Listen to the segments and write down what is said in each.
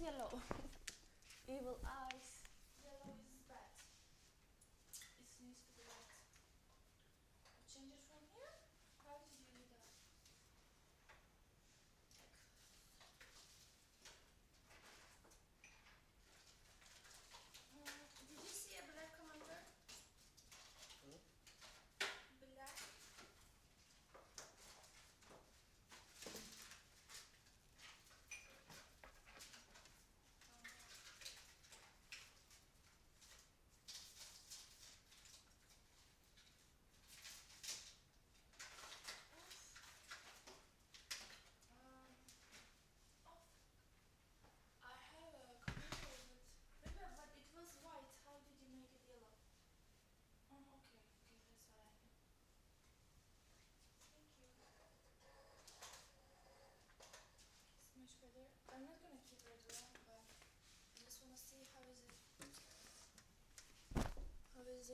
yellow. Evil eyes.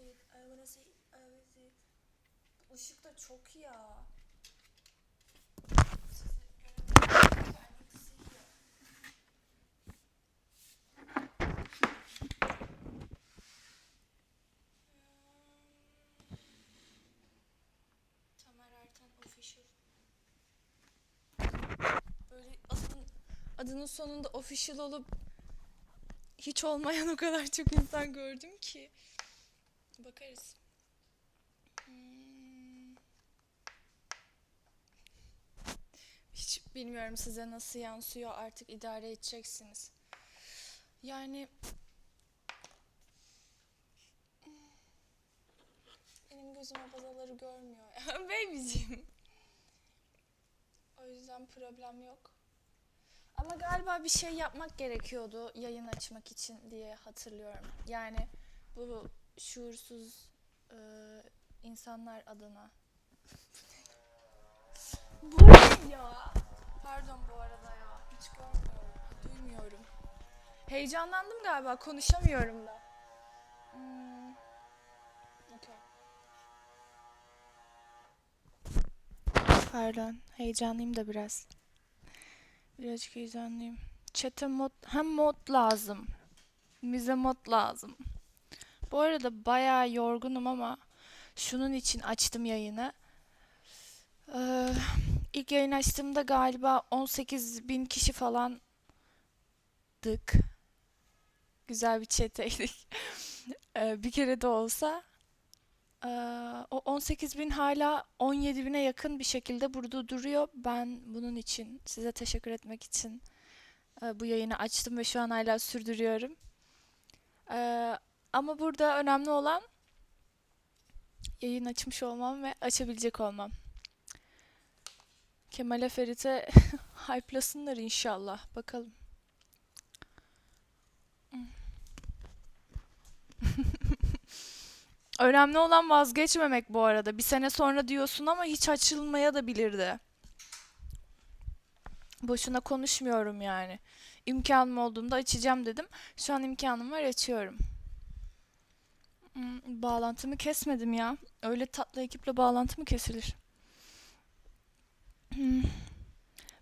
İt? I wanna see how is it. Işık da çok ya. I. Böyle adın, adının sonunda official olup hiç olmayan o kadar çok insan gördüm ki. Bakarız. Hmm. Hiç bilmiyorum size nasıl yansıyor artık idare edeceksiniz. Yani benim gözüme bazaları görmüyor. Babyciğim. O yüzden problem yok. Ama galiba bir şey yapmak gerekiyordu yayın açmak için diye hatırlıyorum. Yani bu şuursuz e, insanlar adına. bu ne ya? Pardon bu arada ya. Hiç görmüyorum. Duymuyorum. Heyecanlandım galiba. Konuşamıyorum da. Hmm. Pardon. Heyecanlıyım da biraz. Birazcık heyecanlıyım. Chat'e mod, hem mod lazım. Bize mod lazım. Bu arada bayağı yorgunum ama şunun için açtım yayını. Ee, ilk yayın açtığımda galiba 18 bin kişi falandık. Güzel bir chat'eydik. Ee, bir kere de olsa. Ee, o 18 bin hala 17 bine yakın bir şekilde burada duruyor. Ben bunun için size teşekkür etmek için e, bu yayını açtım ve şu an hala sürdürüyorum. Ee, ama burada önemli olan yayın açmış olmam ve açabilecek olmam. Kemal'e Ferit'e hype'lasınlar inşallah. Bakalım. Önemli olan vazgeçmemek bu arada. Bir sene sonra diyorsun ama hiç açılmaya da bilirdi. Boşuna konuşmuyorum yani. İmkanım olduğunda açacağım dedim. Şu an imkanım var açıyorum. Hmm, bağlantımı kesmedim ya. Öyle tatlı ekiple bağlantı mı kesilir? Hmm.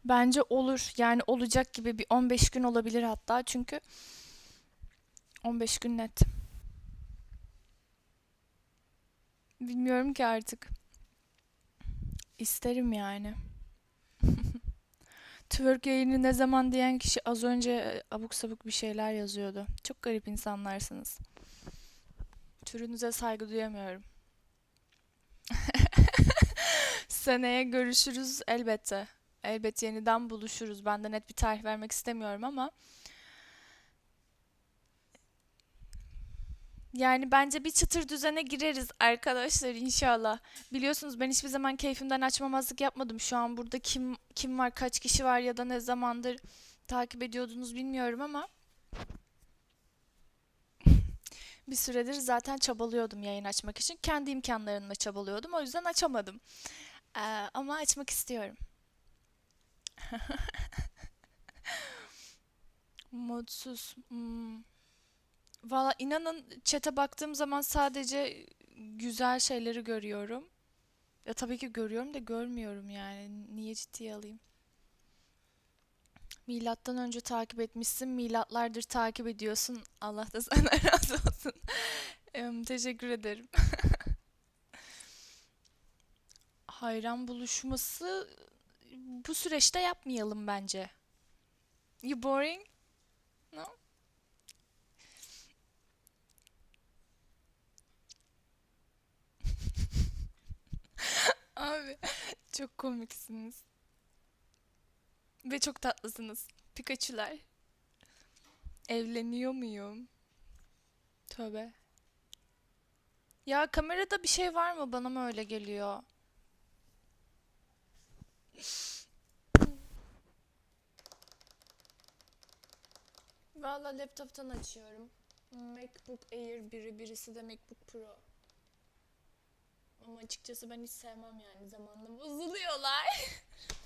Bence olur. Yani olacak gibi bir 15 gün olabilir hatta. Çünkü 15 gün net. Bilmiyorum ki artık. İsterim yani. Twerk yayını ne zaman diyen kişi az önce e, abuk sabuk bir şeyler yazıyordu. Çok garip insanlarsınız. Türünüze saygı duyamıyorum. Seneye görüşürüz elbette. Elbet yeniden buluşuruz. Ben de net bir tarih vermek istemiyorum ama yani bence bir çıtır düzene gireriz arkadaşlar inşallah. Biliyorsunuz ben hiçbir zaman keyfimden açmamazlık yapmadım. Şu an burada kim kim var, kaç kişi var ya da ne zamandır takip ediyordunuz bilmiyorum ama bir süredir zaten çabalıyordum yayın açmak için. Kendi imkanlarımla çabalıyordum. O yüzden açamadım. Ee, ama açmak istiyorum. Mutsuz. Hmm. Valla inanın chat'e baktığım zaman sadece güzel şeyleri görüyorum. Ya tabii ki görüyorum da görmüyorum yani. Niye ciddiye alayım? Milattan önce takip etmişsin, milatlardır takip ediyorsun. Allah da senden razı olsun. Teşekkür ederim. Hayran buluşması bu süreçte yapmayalım bence. You boring? No? Abi çok komiksiniz. Ve çok tatlısınız. Pikachu'lar. Evleniyor muyum? Tövbe. Ya kamerada bir şey var mı? Bana mı öyle geliyor? Valla laptop'tan açıyorum. MacBook Air biri, birisi de MacBook Pro. Ama açıkçası ben hiç sevmem yani zamanla bozuluyorlar.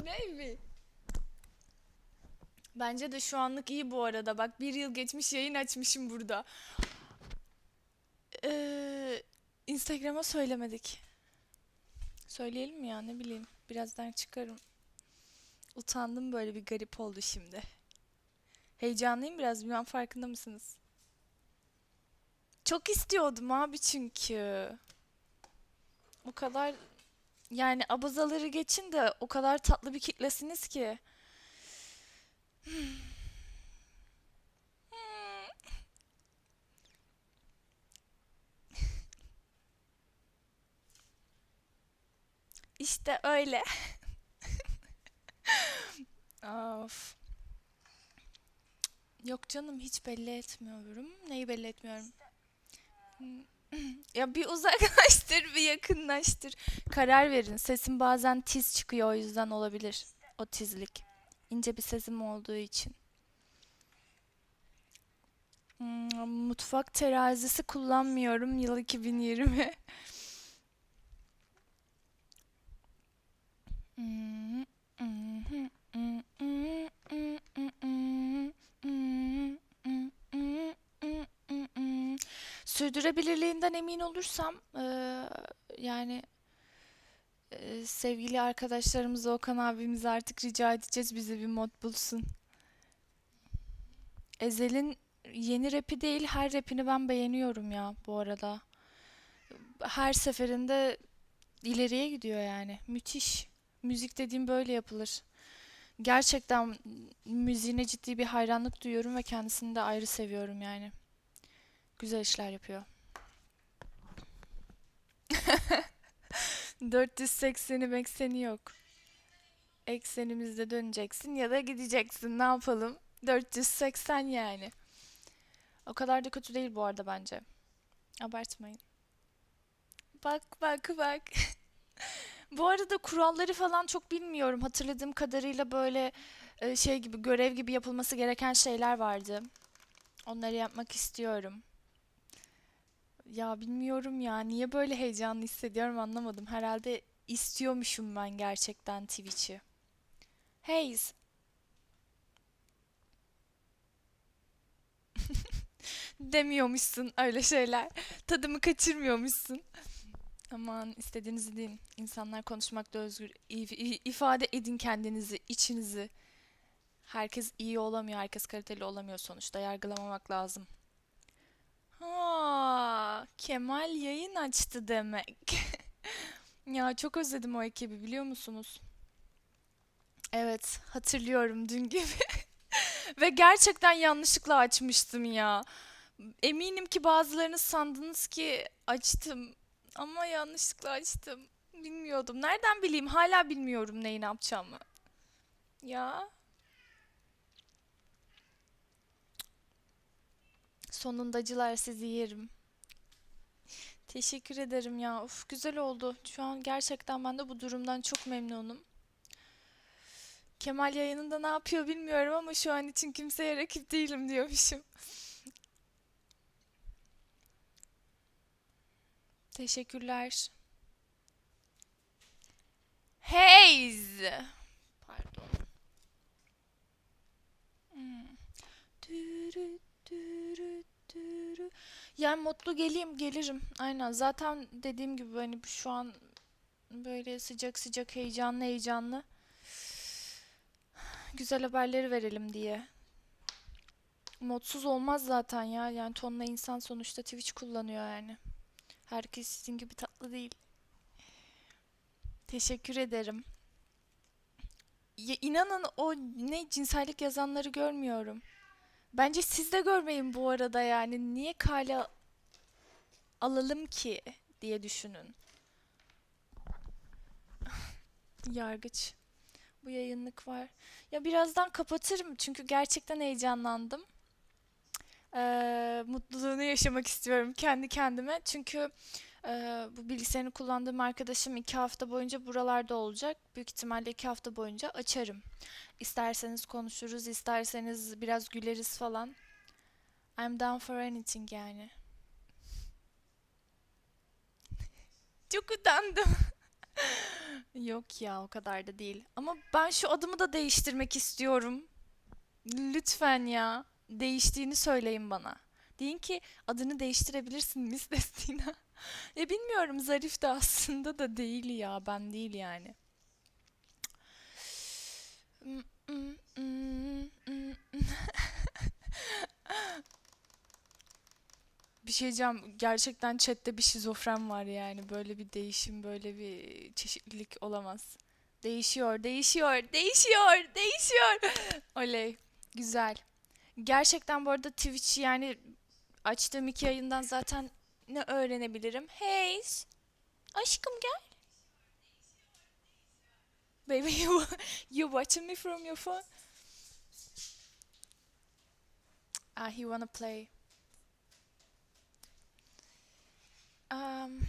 Baby. Bence de şu anlık iyi bu arada. Bak bir yıl geçmiş yayın açmışım burada. Ee, Instagram'a söylemedik. Söyleyelim ya ne bileyim. Birazdan çıkarım. Utandım böyle bir garip oldu şimdi. Heyecanlıyım biraz bilmem farkında mısınız? Çok istiyordum abi çünkü. O kadar yani abazaları geçin de o kadar tatlı bir kitlesiniz ki. İşte öyle. Of. Yok canım hiç belli etmiyorum. Neyi belli etmiyorum? Ya bir uzaklaştır, bir yakınlaştır. Karar verin. Sesim bazen tiz çıkıyor o yüzden olabilir. O tizlik. İnce bir sesim olduğu için. Hmm, mutfak terazisi kullanmıyorum. Yıl 2020. Sürdürebilirliğinden emin olursam eee, yani eee, sevgili arkadaşlarımız Okan abimize artık rica edeceğiz bize bir mod bulsun. Ezel'in yeni rapi değil her rapini ben beğeniyorum ya bu arada. Her seferinde ileriye gidiyor yani. Müthiş. Müzik dediğim böyle yapılır. Gerçekten müziğine ciddi bir hayranlık duyuyorum ve kendisini de ayrı seviyorum yani. Güzel işler yapıyor. 480'i ekseni yok. Eksenimizde döneceksin ya da gideceksin. Ne yapalım? 480 yani. O kadar da kötü değil bu arada bence. Abartmayın. Bak bak bak. Bu arada kuralları falan çok bilmiyorum. Hatırladığım kadarıyla böyle e, şey gibi görev gibi yapılması gereken şeyler vardı. Onları yapmak istiyorum. Ya bilmiyorum ya niye böyle heyecanlı hissediyorum anlamadım. Herhalde istiyormuşum ben gerçekten Twitch'i. Hayes. Demiyormuşsun öyle şeyler. Tadımı kaçırmıyormuşsun. Aman istediğinizi deyin. İnsanlar konuşmakta özgür. İf- ifade edin kendinizi, içinizi. Herkes iyi olamıyor, herkes kaliteli olamıyor sonuçta. Yargılamamak lazım. Ha, Kemal yayın açtı demek. Ya çok özledim o ekibi biliyor musunuz? Evet, hatırlıyorum dün gibi. Ve gerçekten yanlışlıkla açmıştım ya. Eminim ki bazılarınız sandınız ki açtım. Ama yanlışlıkla açtım. Bilmiyordum. Nereden bileyim? Hala bilmiyorum neyi ne yapacağımı. Ya. Sonundacılar sizi yerim. Teşekkür ederim ya. Of güzel oldu. Şu an gerçekten ben de bu durumdan çok memnunum. Kemal yayınında ne yapıyor bilmiyorum ama şu an için kimseye rakip değilim diyormuşum. Teşekkürler. Hayes. Pardon. Hmm. Dürü, dürü, Yani mutlu geleyim, gelirim. Aynen. Zaten dediğim gibi hani şu an böyle sıcak sıcak heyecanlı heyecanlı. Güzel haberleri verelim diye. Modsuz olmaz zaten ya. Yani tonla insan sonuçta Twitch kullanıyor yani. Herkes sizin gibi tatlı değil. Teşekkür ederim. Ya inanın o ne cinsellik yazanları görmüyorum. Bence siz de görmeyin bu arada yani. Niye kale alalım ki diye düşünün. Yargıç. Bu yayınlık var. Ya birazdan kapatırım çünkü gerçekten heyecanlandım. Ee, mutluluğunu yaşamak istiyorum kendi kendime. Çünkü bu bilgisayarını kullandığım arkadaşım iki hafta boyunca buralarda olacak. Büyük ihtimalle iki hafta boyunca açarım. İsterseniz konuşuruz, isterseniz biraz güleriz falan. I'm down for anything yani. Çok utandım. Yok ya o kadar da değil. Ama ben şu adımı da değiştirmek istiyorum. Lütfen ya. Değiştiğini söyleyin bana. Deyin ki adını değiştirebilirsin Miss Destina. Ya bilmiyorum zarif de aslında da değil ya. Ben değil yani. Bir şey diyeceğim. Gerçekten chatte bir şizofren var yani. Böyle bir değişim, böyle bir çeşitlilik olamaz. Değişiyor, değişiyor, değişiyor, değişiyor. Oley. Güzel. Gerçekten bu arada Twitch yani açtığım iki yayından zaten ne öğrenebilirim? Hey, aşkım gel. Baby, you you watching me from your phone? Ah, he wanna play. Um,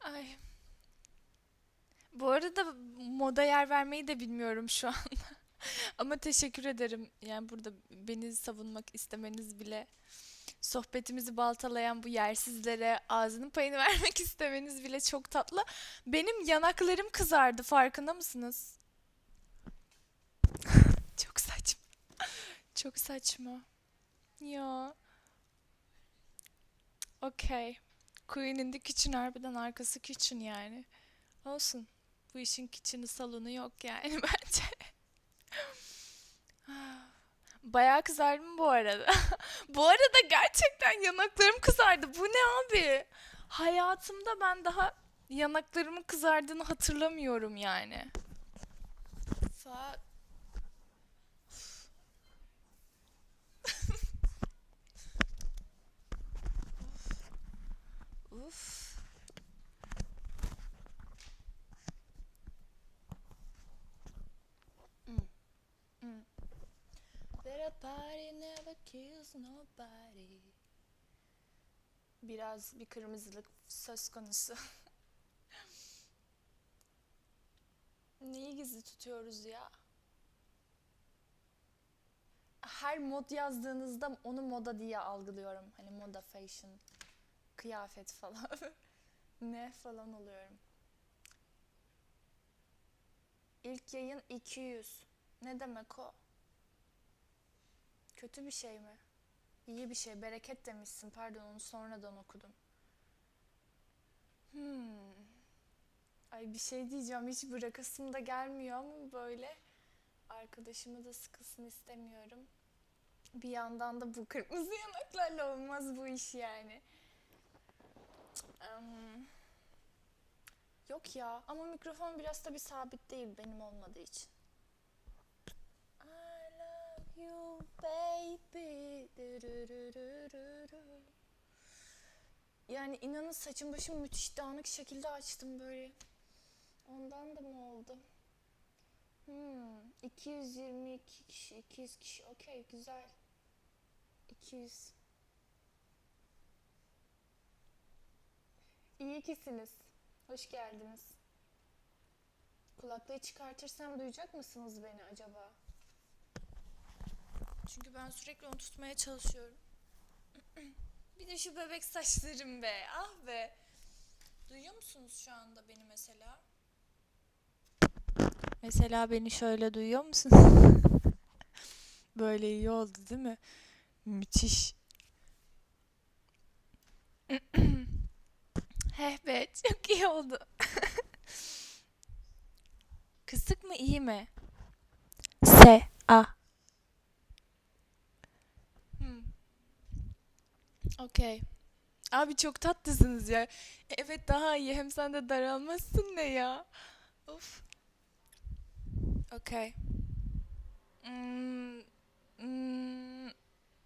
ay. Bu arada moda yer vermeyi de bilmiyorum şu an. Ama teşekkür ederim. Yani burada beni savunmak istemeniz bile sohbetimizi baltalayan bu yersizlere ağzının payını vermek istemeniz bile çok tatlı. Benim yanaklarım kızardı farkında mısınız? Çok saçma. Çok saçma. Ya. Okey. Queen'in de kitchen harbiden arkası kitchen yani. Olsun. Bu işin kitchen'ı salonu yok yani bence. Bayağı kızardım bu arada. bu arada gerçekten yanaklarım kızardı. Bu ne abi? Hayatımda ben daha yanaklarımın kızardığını hatırlamıyorum yani. Fuck. Uf. Mm. Biraz bir kırmızılık söz konusu. Neyi gizli tutuyoruz ya? Her mod yazdığınızda onu moda diye algılıyorum. Hani moda, fashion, kıyafet falan. ne falan oluyorum. İlk yayın 200. Ne demek o? Kötü bir şey mi? İyi bir şey. Bereket demişsin. Pardon onu sonradan okudum. Hmm. Ay bir şey diyeceğim. Hiç bırakasım da gelmiyor ama böyle arkadaşımı da sıkılsın istemiyorum. Bir yandan da bu kırmızı yanaklarla olmaz bu iş yani. Em, yok ya ama mikrofon biraz tabii sabit değil benim olmadığı için. You baby. Yani inanın saçım başım müthiş dağınık şekilde açtım böyle. Ondan da mı oldu? Hmm, 222 kişi, 200 kişi. Okey, güzel. 200. İyi kisiniz. Hoş geldiniz. Kulaklığı çıkartırsam duyacak mısınız beni acaba? Çünkü ben sürekli onu tutmaya çalışıyorum. Bir de şu bebek saçlarım be. Ah be. Duyuyor musunuz şu anda beni mesela? Mesela beni şöyle duyuyor musunuz? Böyle iyi oldu değil mi? Müthiş. Heh be çok iyi oldu. Kısık mı iyi mi? S A. Okey. Abi çok tatlısınız ya. Evet daha iyi. Hem sen de daralmazsın ne ya. Of. Okey. Hmm, hmm,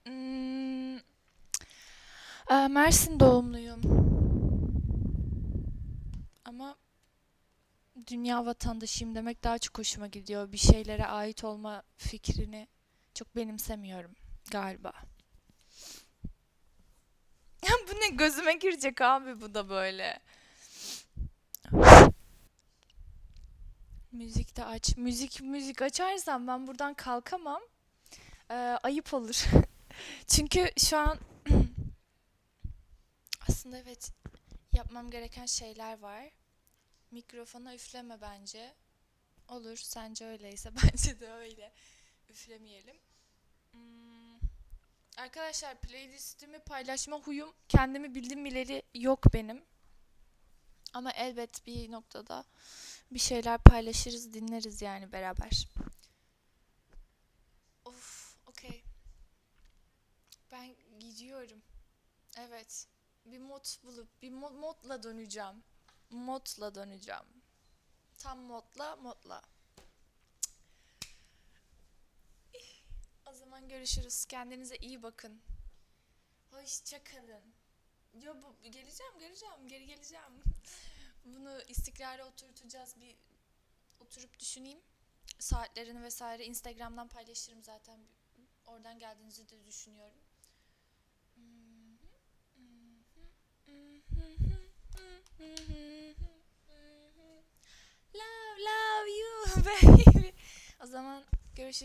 hmm. Mersin doğumluyum. Ama dünya vatandaşıyım demek daha çok hoşuma gidiyor. Bir şeylere ait olma fikrini çok benimsemiyorum galiba. Ya bu ne gözüme girecek abi bu da böyle. Müzik de aç. Müzik müzik açarsam ben buradan kalkamam. Ee, ayıp olur. Çünkü şu an aslında evet yapmam gereken şeyler var. Mikrofona üfleme bence. Olur. Sence öyleyse bence de öyle. Üflemeyelim. Hmm, Arkadaşlar playlistimi paylaşma huyum kendimi bildim bileli yok benim. Ama elbet bir noktada bir şeyler paylaşırız, dinleriz yani beraber. Of, okey. Ben gidiyorum. Evet. Bir mod bulup bir mod, modla döneceğim. Modla döneceğim. Tam modla, modla. O zaman görüşürüz. Kendinize iyi bakın. Hoşça kalın. Yo bu geleceğim, geleceğim, geri geleceğim. Bunu istikrara oturtacağız. Bir oturup düşüneyim. Saatlerini vesaire Instagram'dan paylaşırım zaten. Oradan geldiğinizi de düşünüyorum. Love, love you baby. O zaman görüşürüz.